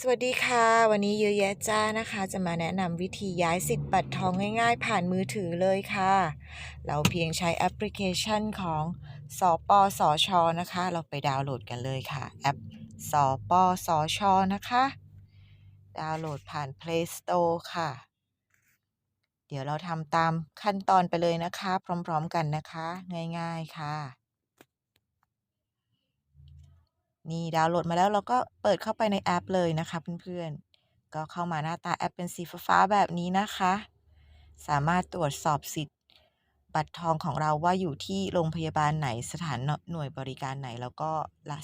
สวัสดีค่ะ วันนี้เยอะแยะจ้านะคะ จะมาแนะนำวิธีย้ายสิทธิ์บัตรทองง่ายๆ ผ่านมือถือเลยค่ะ เราเพียงใช้แอปพลิเคชันของสปสชนะคะ เราไปดาวน์โหลดกันเลยค่ะ แอปสปสชนะคะ ดาวน์โหลดผ่าน Play Store ค่ะ เดี๋ยวเราทำตามขั้นตอนไปเลยนะคะ พร้อมๆกันนะคะ ง่ายๆค่ะ นี่ดาวน์โหลดมาแล้วเราก็เปิดเข้าไปในแอปเลยนะคะเพื่อนๆ ก็เข้ามาหน้าตาแอปเป็นสีฟ้าแบบนี้นะคะ สามารถตรวจสอบสิทธิ์บัตรทองของเราว่าอยู่ที่โรงพยาบาลไหนสถานหน่วยบริการไหน แล้วก็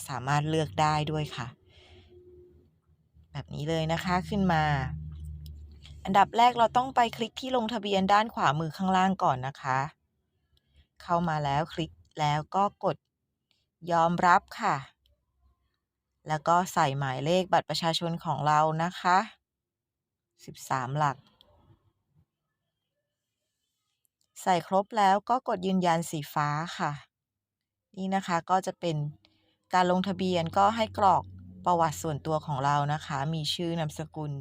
สามารถเลือกได้ด้วยค่ะ แบบนี้เลยนะคะขึ้นมา อันดับแรกเราต้องไปคลิกที่ลงทะเบียนด้านขวามือข้างล่างก่อนนะคะ เข้ามาแล้วคลิกแล้วก็กดยอมรับค่ะ แล้วก็ใส่หมายเลขบัตรประชาชนของเรานะคะ 13 หลัก ใส่ครบแล้วก็กดยืนยันสีฟ้าค่ะ นี่นะคะก็จะเป็นการลงทะเบียนก็ให้กรอกประวัติส่วนตัวของเรานะคะ มีชื่อนามสกุล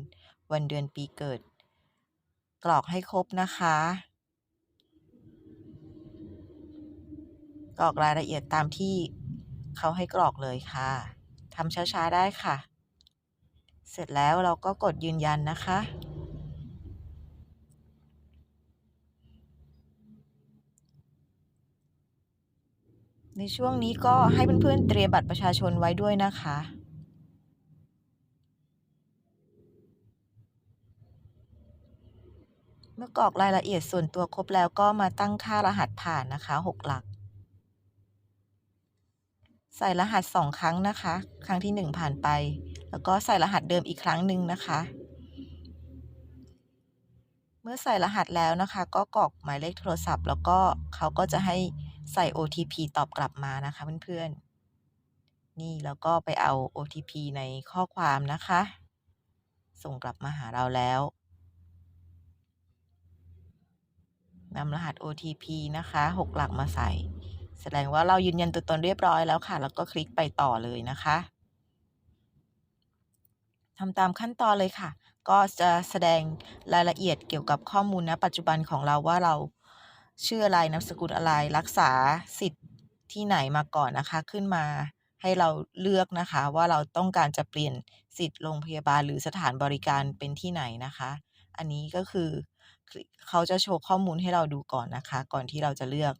วันเดือนปีเกิด กรอกให้ครบนะคะ กรอกรายละเอียดตามที่เขาให้กรอกเลยค่ะ ทำช้าๆได้ค่ะ เสร็จแล้วเราก็กดยืนยันนะคะ ในช่วงนี้ก็ให้เพื่อนๆเตรียมบัตรประชาชนไว้ด้วยนะคะเมื่อกรอกรายละเอียดส่วนตัวครบแล้วก็มาตั้งค่ารหัสผ่านนะคะ 6 หลัก ใส่รหัส 2 ครั้งนะคะ ครั้งที่ 1 ผ่านไป แล้วก็ใส่รหัสเดิมอีกครั้งหนึ่งนะคะ เมื่อใส่รหัสแล้วนะคะ ก็กรอกหมายเลขโทรศัพท์ แล้วก็เขาก็จะให้ใส่ OTP ตอบกลับมานะคะเพื่อนๆ นี่แล้วก็ไปเอา OTP ในข้อความนะคะ ส่งกลับมาหาเราแล้วนำรหัส OTP นะคะ 6 หลักมาใส่ แสดงว่าเรายืนยันตัวตนเรียบร้อยแล้วค่ะ แล้วก็คลิกไปต่อเลยนะคะทำตามขั้นตอนเลยค่ะ ก็จะแสดงรายละเอียดเกี่ยวกับข้อมูลณปัจจุบันของเราว่าเราชื่ออะไรนามสกุลอะไรรักษาสิทธิ์ที่ไหนมาก่อนนะคะ ขึ้นมาให้เราเลือกนะคะ ว่าเราต้องการจะเปลี่ยนสิทธิ์โรงพยาบาลหรือสถานบริการเป็นที่ไหนนะคะ อันนี้ก็คือเขาจะโชว์ข้อมูลให้เราดูก่อนนะคะ ก่อนที่เราจะเลือก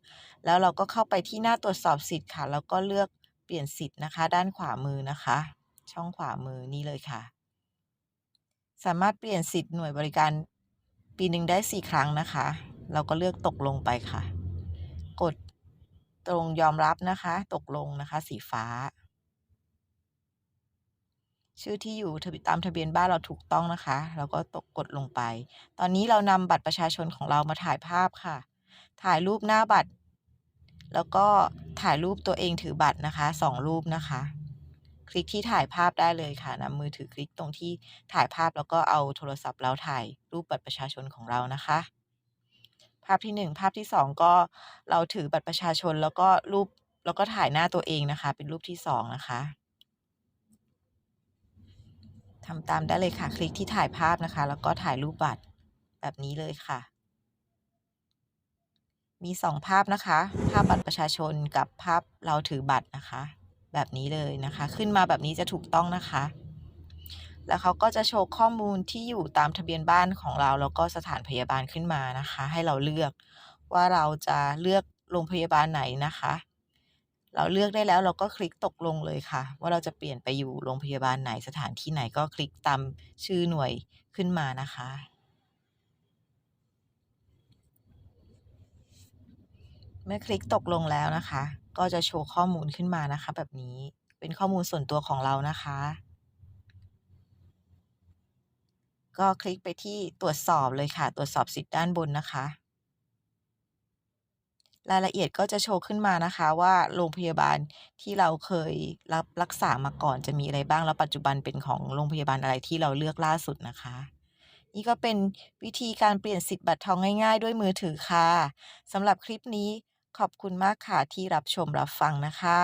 แล้วเราก็เข้าไปที่หน้าตรวจสอบสิทธิ์ค่ะ แล้วก็เลือกเปลี่ยนสิทธิ์นะคะ ด้านขวามือนะคะ ช่องขวามือนี่เลยค่ะ สามารถเปลี่ยนสิทธิ์หน่วยบริการปีหนึ่งได้ 4 ครั้งนะคะ เราก็เลือกตกลงไปค่ะ กดตรงยอมรับนะคะ ตกลงนะคะ สีฟ้า ชื่อที่อยู่ตามทะเบียนบ้านเราถูกต้องนะคะเราก็ตกกดลงไป ตอนนี้เรานำบัตรประชาชนของเรามาถ่ายภาพค่ะ ถ่ายรูปหน้าบัตร แล้วก็ถ่ายรูปตัวเองถือบัตรนะคะสองรูปนะคะ คลิกที่ถ่ายภาพได้เลยค่ะนำมือถือคลิกตรงที่ถ่ายภาพแล้วก็เอาโทรศัพท์เราถ่ายรูปบัตรประชาชนของเรานะคะภาพที่ 1 ภาพที่ 2 ก็เราถือบัตรประชาชนแล้วก็รูปแล้วก็ถ่ายหน้าตัวเองนะคะ เป็นรูปที่ 2 นะคะ ทำตามได้เลยค่ะ คลิกที่ถ่ายภาพนะคะ แล้วก็ถ่ายรูปบัตรแบบนี้เลยค่ะ มีสองภาพนะคะ ภาพบัตรประชาชนกับภาพเราถือบัตรนะคะ แบบนี้เลยนะคะ ขึ้นมาแบบนี้จะถูกต้องนะคะ แล้วเขาก็จะโชว์ข้อมูลที่อยู่ตามทะเบียนบ้านของเรา แล้วก็สถานพยาบาลขึ้นมานะคะ ให้เราเลือกว่าเราจะเลือกโรงพยาบาลไหนนะคะ เราเลือกได้แล้วเราก็คลิกตกลงเลยค่ะ ว่าเราจะเปลี่ยนไปอยู่โรงพยาบาลไหนสถานที่ไหนก็คลิกตามชื่อหน่วยขึ้นมานะคะ เมื่อคลิกตกลงแล้วนะคะ ก็จะโชว์ข้อมูลขึ้นมานะคะ แบบนี้เป็นข้อมูลส่วนตัวของเรานะคะ ก็คลิกไปที่ตรวจสอบเลยค่ะ ตรวจสอบสิทธิ์ด้านบนนะคะ รายละเอียดก็จะโชว์ขึ้นมานะคะว่าโรงพยาบาลที่เราเคยรับรักษามาก่อนจะมีอะไรบ้าง แล้วปัจจุบันเป็นของโรงพยาบาลอะไรที่เราเลือกล่าสุดนะคะ นี่ก็เป็นวิธีการเปลี่ยนสิทธิ์บัตรทองง่าย ๆ ด้วยมือถือค่ะสำหรับคลิปนี้ขอบคุณมากค่ะที่รับชมรับฟังนะคะ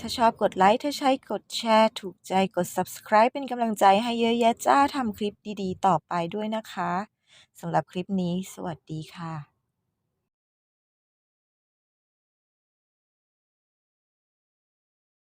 ถ้าชอบกดไลค์ ถ้าใช้กดแชร์ ถูกใจกด subscribe เป็นกำลังใจให้เยอะแยะจ้าทำคลิปดีๆ ต่อไปด้วยนะคะสำหรับคลิปนี้ สวัสดีค่ะ